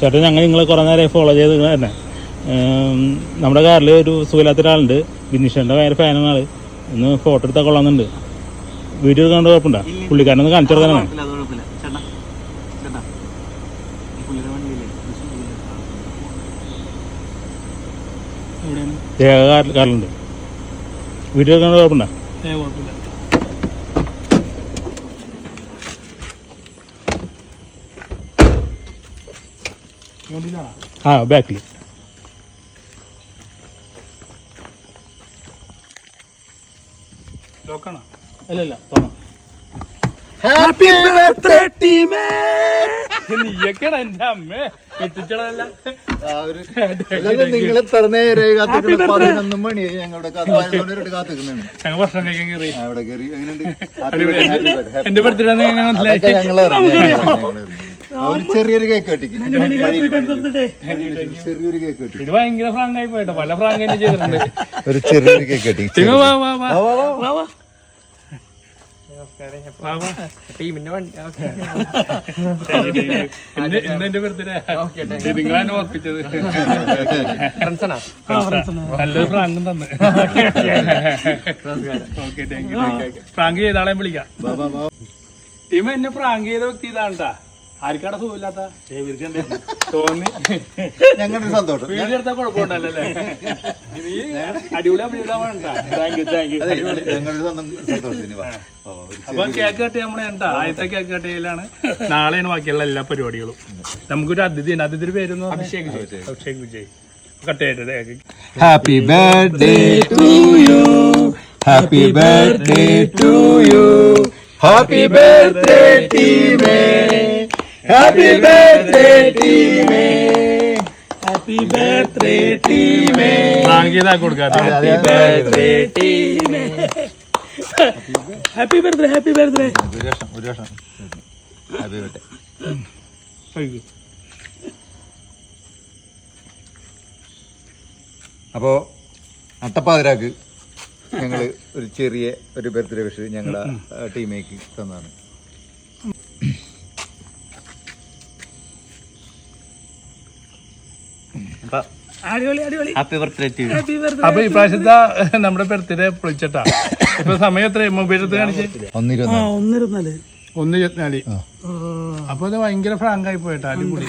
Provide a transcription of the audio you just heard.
ചേട്ടൻ ഞങ്ങൾ നിങ്ങളെ കുറേ നേരമായി ഫോളോ ചെയ്ത് തന്നെ നമ്മുടെ കാറിൽ ഒരു സുഖമില്ലാത്ത ഒരാളുണ്ട് ബിനീഷന്റെ ഭയങ്കര ഫാനാണ് ആൾ. ഒന്ന് ഫോട്ടോ എടുത്താൽ കൊള്ളാമെന്നുണ്ട്. വീഡിയോ കണ്ട് കുഴപ്പമുണ്ടോ? പുള്ളിക്കാരനൊന്ന് കാണിച്ചു കൊടുക്കാനാണ്. കാറിലുണ്ട്. വീഡിയോ കണ്ട് കുഴപ്പമുണ്ടോ? ആ ബാക്കിൽ ഹാപ്പി ബർത്ത്ഡേ ടീമേ നീയൊക്കെയാണ് എന്റെ അമ്മ. എത്തിച്ചടല്ല നിങ്ങൾ എത്ര നേരെ കാത്തിക്കുന്ന പതിനൊന്ന് മണിയായി ഞങ്ങളുടെ ഞങ്ങൾ ഭക്ഷണം കഴിക്കാൻ കയറി. അവിടെ കയറി. എങ്ങനെയുണ്ട്? എന്റെ ബർത്ത്ഡേ ഞങ്ങൾ. ഒരു ചെറിയൊരു കേക്ക് കെട്ടിക്ക് ചെറിയൊരു കേക്ക് കെട്ടി ഇത് ഭയങ്കര ഫ്രാങ്ക് ആയി പോയിട്ടോ. പല ഫ്രാങ്ക് തന്നെ ചെയ്തിട്ടുണ്ട്. ഒരു ചെറിയൊരു കേക്ക് കെട്ടി ചിങ്ങ വാ വാ വാ. വാ വാ വാ വാ. ടീമിന്റെ വണ്ടി. ഇന്നെന്റെ ബർത്ത്ഡേ നിങ്ങളാണ് ഓർപ്പിച്ചത് ഫ്രണ്ട്സാണോ നല്ലൊരു ഫ്രാങ്കും തന്ന്. ഓക്കെ താങ്ക് യു ഫ്രാങ്ക് ചെയ്ത ആളെ വിളിക്കാം. ടീം എന്നെ ഫ്രാങ്ക് ചെയ്ത വ്യക്തി ഇതാണ് ട്ടാ. ആർക്കാണ് സുഖമില്ലാത്ത? തോന്നി. ഞങ്ങളുടെ സന്തോഷം. വീഡിയോ എടുത്താൽ കുഴപ്പമുണ്ടല്ലോ അല്ലേ? നീ അടിപൊളി അഭിനയിക്കാൻ വേണ്ട. താങ്ക് യു താങ്ക് യു അതെ ഞങ്ങളുടെ സ്വന്തം സന്തോഷത്തിന് വാ. ഓ, ഒരു അപ്പൊ കേക്ക് കട്ട് നമ്മളെ എന്താ? ആദ്യത്തെ കേക്ക് കട്ട് ചെയ്യലാണ്. നാളെയാണ് ബാക്കിയുള്ള എല്ലാ പരിപാടികളും. നമുക്കൊരു അതിഥി ഉണ്ട്. അതിഥിയുടെ പേരൊന്നും Abhishek Vijay. Abhishek Vijay. Cut birthday to you happy birthday to you happy birthday team. Happy birthday, team. Happy birthday ടീമേ ചെയ്താ കൊടുക്കാതെ ഹാപ്പി ബർത്ത്ഡേ ഹാപ്പി ബർത്ത്ഡേ ഒരു വർഷം ഒരു വർഷം ഹാപ്പി ബർത്ത്ഡേ അപ്പോ അട്ടപ്പാതിരാക്ക് ഞങ്ങൾ ഒരു ചെറിയ ഒരു ബർത്ത്ഡേ വിഷ് ഞങ്ങളുടെ ടീമേക്ക് തന്നതാണ് അടിപൊളി അടിപൊളി ഹാപ്പി ബർത്ത്ഡേ ടു അപ്പൊ നമ്മുടെ ബർത്ത്ഡേ പൊളിച്ചിട്ടാ ഇപ്പൊ സമയം എത്ര മൊബൈൽ എടുത്ത് കാണിച്ച്. ഒന്നിരുന്നാൽ. ഒന്ന് ഇരുപത്തിനാല് അപ്പൊ അത് ഭയങ്കര ഫ്രാങ്ക് ആയി പോയിട്ടാ അടിപൊളി.